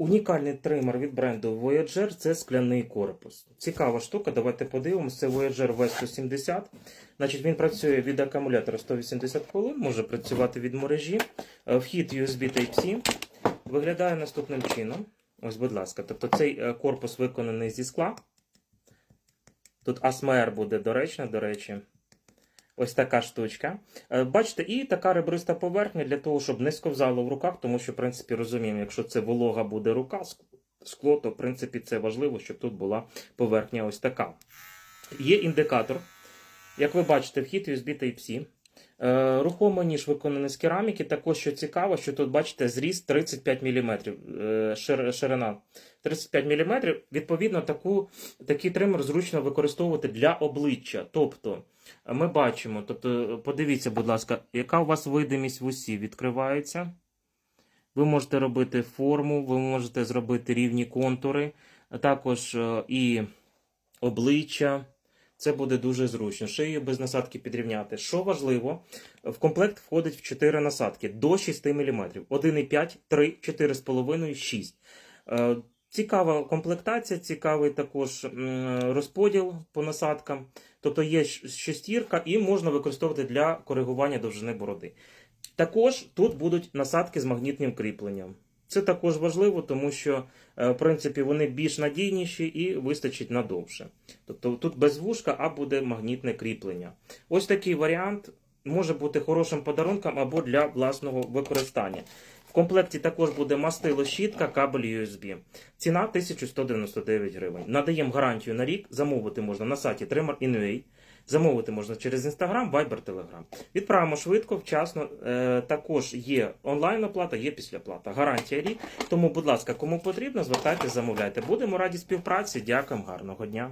Унікальний тример від бренду Voyager це скляний корпус. Цікава штука, давайте подивимося. Це Voyager V170. Значить, він працює від акумулятора 180 хвилин, може працювати від мережі. Е, Вхід USB Type-C виглядає наступним чином. Ось, будь ласка, тобто цей е, корпус виконаний зі скла. Тут ASMR буде доречно, до речі. Ось така штучка. Е, Бачите, і така ребриста поверхня для того, щоб не сковзало в руках, тому що, в принципі, розуміємо, якщо це волога буде рука, скло, то в принципі це важливо, щоб тут була поверхня ось така. Є індикатор. Як ви бачите, вхід USB Type-C. Е, Рухомий ніж виконаний з кераміки. Також що цікаво, що тут бачите зріст 35 мм, е, ширина 35 мм. Відповідно, таку, такий тример зручно використовувати для обличчя. Тобто, ми бачимо, тобто, подивіться, будь ласка, яка у вас видимість в усі відкривається. Ви можете робити форму, ви можете зробити рівні контури, також е, і обличчя. Це буде дуже зручно. Шию без насадки підрівняти. Що важливо, в комплект входить в 4 насадки до 6 мм. 1,5, 3, 4,5, 6. Е, Цікава комплектація, цікавий також розподіл по насадкам. Тобто є шестірка і можна використовувати для коригування довжини бороди. Також тут будуть насадки з магнітним кріпленням. Це також важливо, тому що е, в принципі вони більш надійніші і вистачить надовше. Тобто тут без вушка, а буде магнітне кріплення. Ось такий варіант може бути хорошим подарунком або для власного використання. В комплекті також буде мастило щітка, кабель USB. Ціна 1199 гривень. Надаємо гарантію на рік. Замовити можна на сайті Trimmer.in.ua. Замовити можна через Instagram, Viber, Telegram. Відправимо швидко, вчасно. Е, також є онлайн-оплата, є післяплата. Гарантія рік. Тому, будь ласка, кому потрібно, звертайтеся, замовляйте. Будемо раді співпраці. Дякуємо, гарного дня.